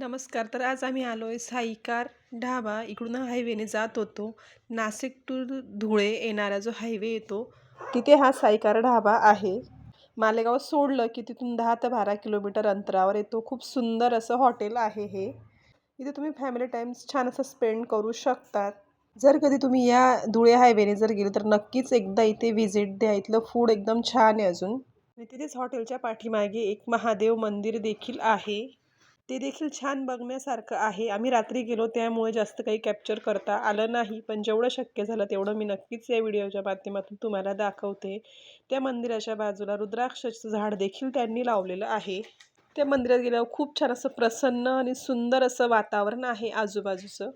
नमस्कार तर आज आम्ही आलो आहे साईकार ढाबा. इकडून हायवेने जात होतो. नाशिक टू धुळे येणारा जो हायवे येतो तिथे हा साईकार ढाबा आहे. मालेगाव सोडलं की तिथून दहा ते बारा किलोमीटर अंतरावर येतो. खूप सुंदर असं हॉटेल आहे हे. इथे तुम्ही फॅमिली टाईम्स छान असं स्पेंड करू शकतात. जर कधी तुम्ही या धुळे हायवेने जर गेले तर नक्कीच एकदा इथे व्हिजिट द्या. इथलं फूड एकदम छान आहे अजून. आणि तिथेच हॉटेलच्या पाठीमागे एक महादेव मंदिर देखील आहे. ते देखील छान बघण्यासारखं आहे. आम्ही रात्री गेलो त्यामुळे जास्त काही कॅप्चर करता आलं नाही. पण जेवढं शक्य झालं तेवढं मी नक्कीच या व्हिडिओच्या माध्यमातून तुम्हाला दाखवते. त्या मंदिराच्या बाजूला रुद्राक्षाचं झाड देखील त्यांनी लावलेलं आहे. त्या मंदिरात गेल्यावर खूप छान असं प्रसन्न आणि सुंदर असं वातावरण आहे आजूबाजूचं.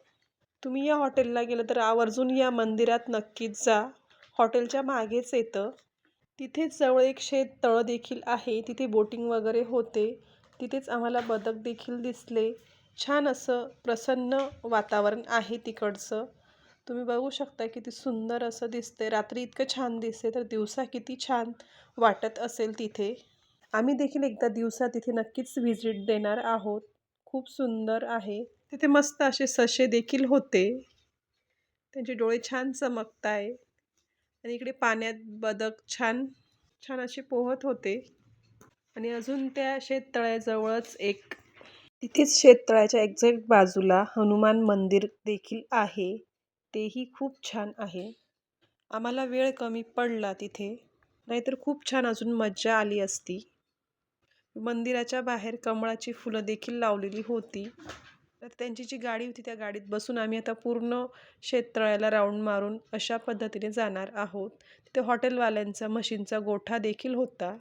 तुम्ही या हॉटेलला गेलं तर आवर्जून या मंदिरात नक्कीच जा. हॉटेलच्या मागेच येतं. तिथेच जवळ एक शेत तळं देखील आहे. तिथे बोटिंग वगैरे होते. तिथेच आम्हाला बदक देखील दिसले. छान असं प्रसन्न वातावरण आहे तिकडचं. तुम्ही बघू शकता किती सुंदर असं दिसते रात्री इतकं छान दिसते तर दिवसा किती छान वाटत असेल तिथे. आम्ही देखील एकदा दिवसा तिथे नक्कीच व्हिजिट देणार आहोत. खूप सुंदर आहे. तिथे मस्त असे ससे देखील होते. त्यांचे डोळे छान चमकत आहे आणि इकडे पाण्यात बदक छान छान असे पोहत होते. आणि अजून त्या शेततळ्याजवळच एक तिथेच शेततळ्याच्या एक्झॅक्ट बाजूला हनुमान मंदिर देखील आहे. तेही खूप छान आहे. आम्हाला वेळ कमी पडला तिथे. नाहीतर खूप छान अजून मज्जा आली असती. मंदिराच्या बाहेर कमळाची फुलं देखील लावलेली होती. तर त्यांची जी गाडी होती त्या गाडीत बसून आम्ही आता पूर्ण शेततळ्याला राऊंड मारून अशा पद्धतीने जाणार आहोत. तिथे हॉटेलवाल्यांचा मशीनचा गोठा देखील होता.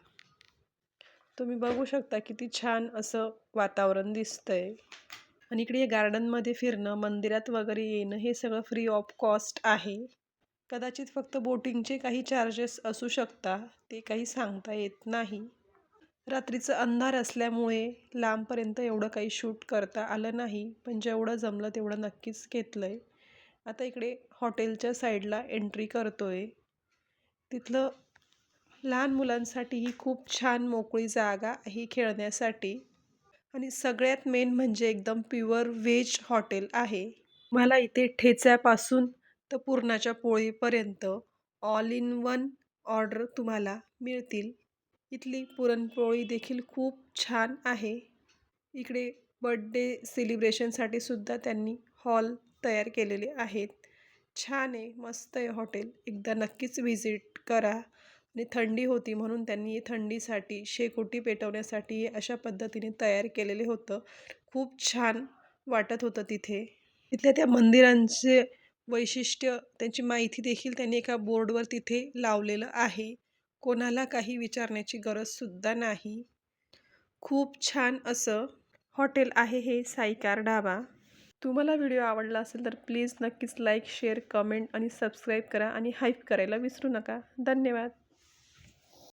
तुम्ही बघू शकता किती छान असं वातावरण दिसतंय. आणि इकडे गार्डनमध्ये फिरणं मंदिरात वगैरे येणं हे सगळं फ्री ऑफ कॉस्ट आहे. कदाचित फक्त बोटिंगचे काही चार्जेस असू शकता ते काही सांगता येत नाही. रात्रीचं अंधार असल्यामुळे लांबपर्यंत एवढं काही शूट करता आलं नाही पण जेवढं जमलं तेवढं नक्कीच घेतलं आहे आता इकडे हॉटेलच्या साईडला एंट्री करतो आहे तिथलं लहान मुलांसाठी ही खूप छान मोकळी जागा आहे खेळण्यासाठी. आणि सगळ्यात मेन म्हणजे एकदम प्युअर व्हेज हॉटेल आहे. मला इथे ठेच्यापासून तर पुरणाच्या पोळीपर्यंत ऑल इन वन ऑर्डर तुम्हाला मिळतील. इथली पुरणपोळी देखील खूप छान आहे. इकडे बड्डे सेलिब्रेशनसाठी सुद्धा त्यांनी हॉल तयार केलेले आहेत. छान आहे मस्त आहे हॉटेल एकदा नक्कीच व्हिजिट करा. आणि थंडी होती म्हणून त्यांनी थंडीसाठी शेकोटी पेटवण्यासाठी अशा पद्धतीने तयार केलेले होतं. खूप छान वाटत होतं तिथे. तिथल्या त्या मंदिरांचे वैशिष्ट्य त्यांची माहिती देखील त्यांनी एका बोर्डवर तिथे लावलेलं आहे. कोणाला काही विचारण्याची गरजसुद्धा नाही. खूप छान असं हॉटेल आहे हे साईकार ढाबा. तुम्हाला व्हिडिओ आवडला असेल तर प्लीज नक्कीच लाईक शेअर कमेंट आणि सबस्क्राईब करा आणि हाईप करायला विसरू नका. धन्यवाद.